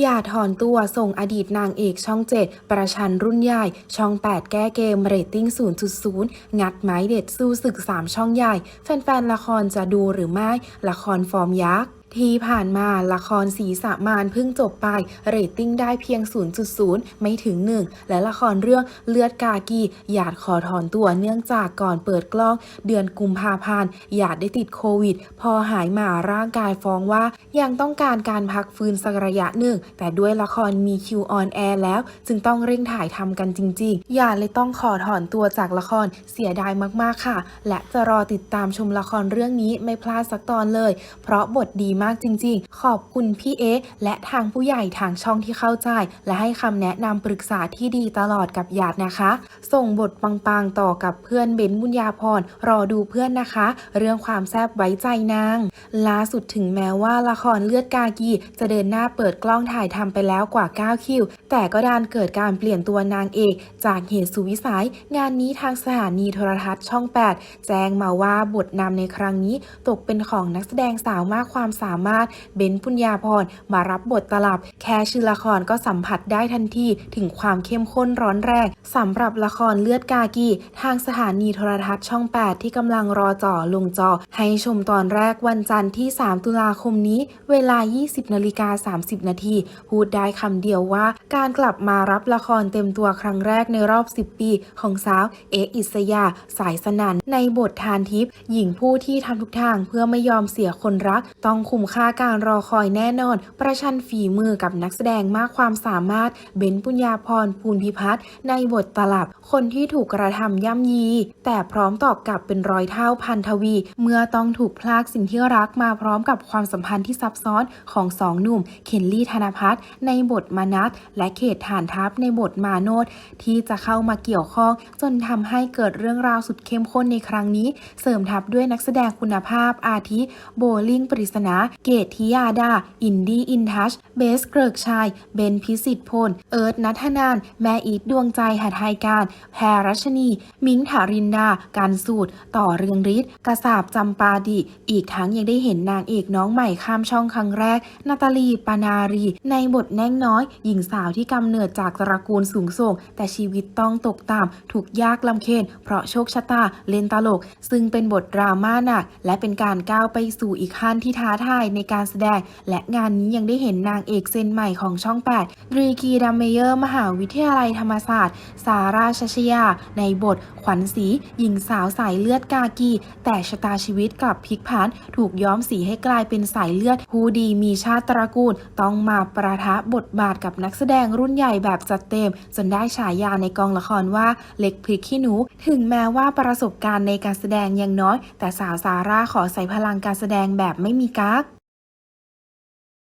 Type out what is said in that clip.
อย่าถอนตัวส่งอดีตนางเอกช่อง 7 ประชันรุ่นใหญ่ ช่อง 8 แก้เกมเรตติ้ง 0.0 งัดไม้เด็ดสู้ศึก 3 ช่องใหญ่ แฟนๆ ละครจะดูหรือไม่ ละครฟอร์มยักษ์ ที่ผ่านมาละครสีสามานเพิ่งจบไป เรตติ้งได้เพียง 0.0 ไม่ถึง 1 และละครเรื่องเลือดกากีหยาดขอถอนตัวเนื่องจากก่อนเปิดกล้อง เดือนกุมภาพันธ์หยาดได้ติดโควิด พอหายมาร่างกายฟ้องว่ายังต้องการการพักฟื้นสักระยะหนึ่ง แต่ด้วยละครมีคิวออนแอร์แล้ว จึงต้องเร่งถ่ายทำกันจริงๆหยาดเลยต้องขอถอนตัวจากละครเสียดายมากๆค่ะ และจะรอติดตามชมละครเรื่องนี้ไม่พลาดสักตอนเลย เพราะบทดีมากจริง ๆ ขอบคุณพี่เอ๊และทางผู้ใหญ่ทางช่องที่เข้าใจ และให้คำแนะนำปรึกษาที่ดีตลอดกับหยาดนะคะ ส่งบทปังๆต่อกับเพื่อนเบนบุญญาพรรอดูเพื่อนนะคะ เรื่องความแซบไว้ใจนางล่าสุดถึงแม้ว่าละครเลือดกากีจะเดินหน้าเปิดกล้องถ่ายทำไปแล้วกว่า 9 คิว แต่ก็ดานเกิดการเปลี่ยนตัวนางเอกจากเหตุสุวิสัย งานนี้ทางสถานีโทรทัศน์ช่อง 8 แจ้งมาว่าบทนำในครั้งนี้ตกเป็นของนักแสดงสาวมากความสามารถเบนปุญญาพรมารับบทตลับ แค่ชื่อละครก็สัมผัสได้ทันทีถึงความเข้มข้นร้อนแรงสำหรับละครเลือดกากีทางสถานีโทรทัศน์ช่อง 8 ที่กำลังรอจ่อลงจอ ให้ชมตอนแรกวันจันทร์ที่ 3 ตุลาคมนี้ เวลา 20นาฬิกา30 นาทีพูดได้คำเดียวว่า การกลับมารับละครเต็มตัวครั้งแรกในรอบ 10 ปี ของสาวเออิสยา สายสนันในบททานทิพย์หญิงผู้ที่ทำทุกทางเพื่อไม่ยอมเสียคนรัก ต้องคุมค่าการรอคอยแน่นอน ประชันฝีมือกับนักแสดงมากความสามารถ เบนปุญญาพรภูลพิพัฒน์ในบทตลับ คนที่ถูกกระทำย่ำยี แต่พร้อมตอบกลับเป็นร้อยเท่าพันทวี เมื่อต้องถูกพลากสิ่งที่รักมาพร้อมกับความสัมพันธ์ที่ซับซ้อนของสองหนุ่ม เคนลี่ธนพัฒน์ในบทมานัทและเขตฐานทัพในบทมาโนดที่จะเข้ามาเกี่ยวข้อง จนทำให้เกิดเรื่องราวสุดเข้มข้นในครั้งนี้ เสริมทับด้วยนักแสดงคุณภาพอาทิ โบลิงปริศนาเกตทิยาดา อินดี้อินทัช เบสเกริกชัย เบนพิสิทธิ์พล เอิร์ธนัทนาน แม่อีทดวงใจหัตถายการ แพรรัชนี มิ้งถารินดา การสูตร ต่อเรืองฤทธิ์กระสาบจำปาดิ อีกทั้งยังได้เห็นนางเอกน้องใหม่ข้ามช่องครั้งแรก นาตาลีปานารี ในบทแน่งน้อย หญิงสาวที่กำเนิดจากตระกูลสูงส่ง แต่ชีวิตต้องตกต่ำถูกยากลำเค็ญเพราะโชคชะตาเล่นตลก ซึ่งเป็นบทดราม่าหนัก และเป็นการก้าวไปสู่อีกขั้นที่ท้าทายในการแสดง และงานนี้ยังได้เห็นนางเอกเซนใหม่ของช่อง 8 รีกีดัมเมเยอร์ มหาวิทยาลัยธรรมศาสตร์ สาราชชยา ในบทขวัญศรีหญิงสาวสายเลือดกากี แต่ชะตาชีวิตกลับพลิกผัน ถูกย้อมสีให้กลายเป็นสายเลือดผู้ดีมีชาติตระกูล ต้องมาประทะบทบาทกับนักแสดงรุ่นใหญ่แบบจัดเต็ม จนได้ฉายาในกองละครว่าเล็กพริกขี้หนู ถึงแม้ว่าประสบการณ์ในการแสดงยังน้อย แต่สาวซาร่าขอใส่พลังการแสดงแบบไม่มีกั๊ก